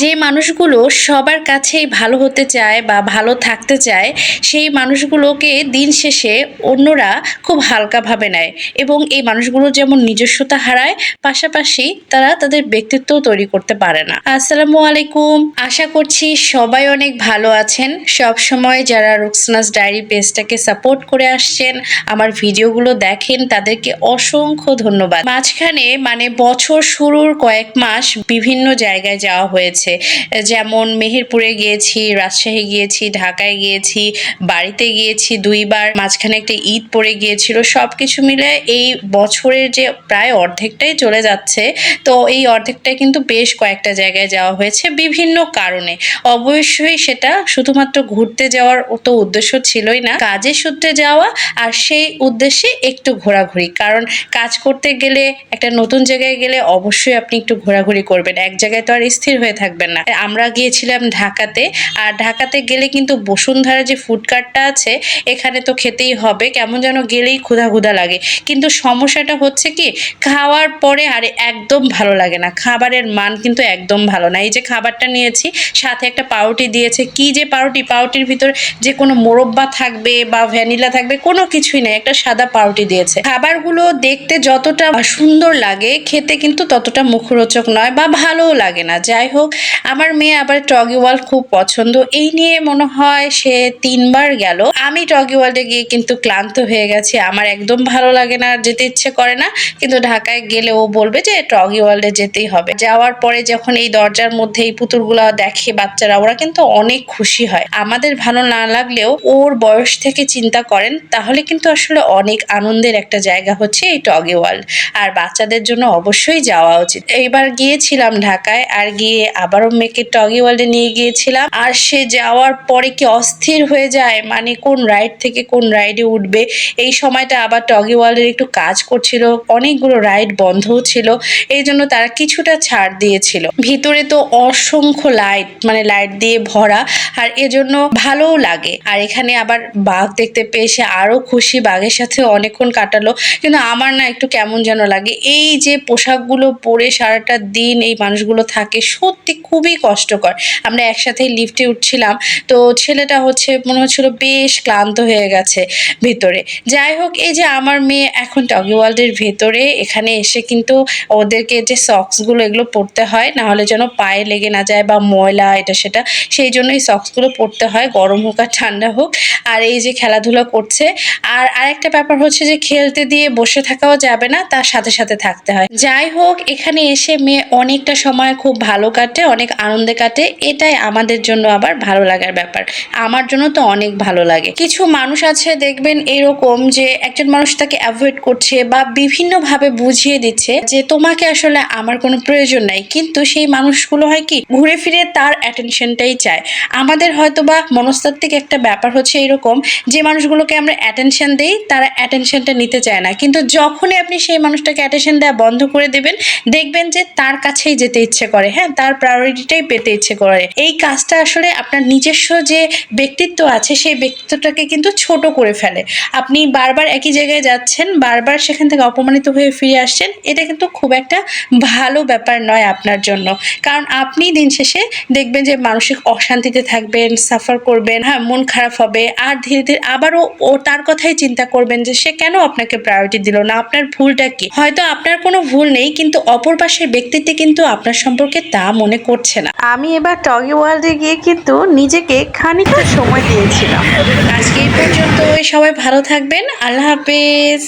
যে মানুষগুলো সবার কাছেই ভালো হতে চায় বা ভালো থাকতে চায়, সেই মানুষগুলোকে দিন শেষে অন্যরা খুব হালকাভাবে নেয় এবং এই মানুষগুলো যেমন নিজস্বতা হারায়, পাশাপাশি তারা তাদের ব্যক্তিত্বও তৈরি করতে পারে না। আসসালামু আলাইকুম। আশা করছি সবাই অনেক ভালো আছেন। সব সময় যারা রুকসনাস ডায়েরি পেজটাকে সাপোর্ট করে আসছেন, আমার ভিডিওগুলো দেখেন, তাদেরকে অসংখ্য ধন্যবাদ। মাঝখানে মানে বছর শুরুর কয়েক মাস বিভিন্ন জায়গায় যাওয়া হয়েছে। যেমন মেহেরপুরে গিয়েছি, রাজশাহী গিয়েছি, ঢাকায় গিয়েছি, বাড়িতে গিয়েছি দুইবার, মাঝখানে একটা ঈদ পড়ে গিয়েছিল সব কিছু মিলে এই বছরের যে প্রায় অর্ধেকটাই চলে যাচ্ছে, তো এই অর্ধেকটাই কিন্তু বেশ কয়েকটা জায়গায় যাওয়া হয়েছে বিভিন্ন কারণে। অবশ্যই সেটা শুধুমাত্র ঘুরতে যাওয়ার তো উদ্দেশ্য ছিলই না, কাজের সূত্রে যাওয়া আর সেই উদ্দেশ্যে একটু ঘোরাঘুরি। কারণ কাজ করতে গেলে, একটা নতুন জায়গায় গেলে অবশ্যই আপনি একটু ঘোরাঘুরি করবেন। এক জায়গায় তো আর স্থির হয়ে থাকবেন না। আমরা গিয়েছিলাম ঢাকাতে, আর ঢাকাতে গেলে কিন্তু বসুন্ধরা যে ফুডকার্টটা আছে, এখানে তো খেতেই হবে, কেমন যেন গেলেই ক্ষুধা ক্ষুধা লাগে। কিন্তু সমস্যাটা হচ্ছে কি, খাওয়ার পরে আরে একদম ভালো লাগে না। খাবারের মান কিন্তু একদম ভালো না। এই যে খাবারটা নিয়েছি, সাথে একটা পাউরুটি দিয়েছে। কি যে পাউরুটি, পাউরুটির ভিতর যে কোনো মোরব্বা থাকবে বা ভ্যানিলা থাকবে, কোনো কিছুই নেই, একটা সাদা পাউরুটি দিয়েছে। খাবারগুলো দেখতে যতটা সুন্দর লাগে, খেতে কিন্তু ততটা মুখরোচক নয় বা ভালোও লাগে না। যাই হোক আমার মেয়ে আবার টগি ওয়ার্ল্ড খুব পছন্দ। এই নিয়ে মনে হয় সে তিনবার গেল। আমি টগি ওয়ার্ল্ডে গিয়ে কিন্তু ক্লান্ত হয়ে গেছি। আমার একদম ভালো লাগে না যেতে ইচ্ছে করে না। কিন্তু ঢাকায় গেলে ও বলবে যে টগি ওয়ার্ল্ডে যেতেই হবে। যাওয়ার পরে যখন এই দরজার মধ্যে এই পুতুলগুলো দেখে বাচ্চারা, ওরা কিন্তু অনেক খুশি হয়। আমাদের ভালো না লাগলেও ওর বয়স থেকে চিন্তা করেন, তাহলে কিন্তু আসলে অনেক আনন্দের একটা জায়গা হচ্ছে এই টগি ওয়ার্ল্ড আর বাচ্চাদের জন্য অবশ্যই যাওয়া উচিত। এইবার গিয়েছিলাম ঢাকায়, আর গিয়ে আবারও মেয়েকে টগি ওয়ার্ল্ডে নিয়ে গিয়েছিলাম। আর সে যাওয়ার পরে কি অস্থির হয়ে যায়? মানে কোন রাইড থেকে কোন রাইডে উঠবে? এই সময়টা আবার টগি ওয়ার্ল্ডের একটু কাজ করছিল। অনেকগুলো রাইড বন্ধও ছিল। এই জন্য তারা কিছুটা ছাড় দিয়েছিল। ভিতরে তো অসংখ্য লাইট মানে লাইট দিয়ে ভরা। আর এজন্য ভালোও লাগে। আর এখানে আবার বাঘ দেখতে পেয়ে সে আরও খুশি। বাঘের সাথে অনেকক্ষণ কাটালো। কিন্তু আমার না একটু কেমন যেন লাগে। এই যে পোশাকগুলো পরে সারাটা দিন এই মানুষগুলো থাকে, সত্যি খুবই কষ্টকর। আমরা একসাথেই লিফটে উঠছিলাম, তো ছেলেটা হচ্ছে মনে হচ্ছিল বেশ ক্লান্ত হয়ে গেছে ভেতরে। যাই হোক, এই যে আমার মেয়ে এখন টগি ওয়ার্ল্ডের ভেতরে, এখানে এসে কিন্তু ওদেরকে যে সক্সগুলো এগুলো পরতে হয় না হলে যেন পায়ে লেগে না যায় বা ময়লা, এটা সেটা, সেই জন্য এই সক্সগুলো পরতে হয়, গরম হোক আর ঠান্ডা হোক। আর এই যে খেলাধুলা করছে, আর আরেকটা ব্যাপার হচ্ছে যে খেলতে দিয়ে বসে থাকাও যাবে না, তার সাথে সাথে থাকতে হয়। যাই হোক, এখানে এসে মেয়ে অনেকটা সময় খুব ভালো কাটে অনেক আনন্দে কাটে, এটাই আমাদের জন্য আবার ভালো লাগার ব্যাপার। আমার জন্য তো অনেক ভালো লাগে। কিছু মানুষ আছে দেখবেন এরকম যে একজন মানুষ তাকে অ্যাভয়েড করছে বা বিভিন্নভাবে বুঝিয়ে দিচ্ছে যে তোমাকে আসলে আমার কোনো প্রয়োজন নাই। কিন্তু সেই মানুষগুলো হয় কি, ঘুরে ফিরে তার অ্যাটেনশনটাই চায়। আমাদের হয়তো বা মনস্তাত্ত্বিক একটা ব্যাপার হচ্ছে এরকম যে মানুষগুলোকে আমরা অ্যাটেনশন দেই, তারা অ্যাটেনশনটা নিতে চায় না। কিন্তু যখনই আপনি সেই মানুষটাকে অ্যাটেনশন দেওয়া বন্ধ করে দেবেন, দেখবেন যে তার কাছেই যেতে ইচ্ছে করে। হ্যাঁ তার প্রায়োরিটিটাই পেতে ইচ্ছে করে। এই কাজটা আসলে আপনার নিজস্ব যে ব্যক্তিত্ব আছে, সেই ব্যক্তিত্বটাকে কিন্তু ছোট করে ফেলে। আপনি বারবার একই জায়গায় যাচ্ছেন, বারবার সেখান থেকে অপমানিত হয়ে ফিরে আসছেন, এটা কিন্তু খুব একটা ভালো ব্যাপার নয় আপনার জন্য। কারণ আপনি দিন শেষে দেখবেন যে মানসিক অশান্তিতে থাকবেন সাফার করবেন হ্যাঁ মন খারাপ হবে, আর ধীরে ধীরে আবারও ও তার কথাই চিন্তা করবেন যে সে কেন আপনাকে প্রায়োরিটি দিল না? আপনার ভুলটা কি? হয়তো আপনার কোনো ভুল নেই, কিন্তু অপর পাশের ব্যক্তিত্বে কিন্তু আপনার সম্পর্কে তা মনে করছে না। আমি এবার টগি ওয়ার্ল্ডে গিয়ে কিন্তু নিজেকে খানিকটা সময় দিয়েছিলাম। আজকে এই পর্যন্ত সবাই ভালো থাকবেন আল্লাহ হাফেজ।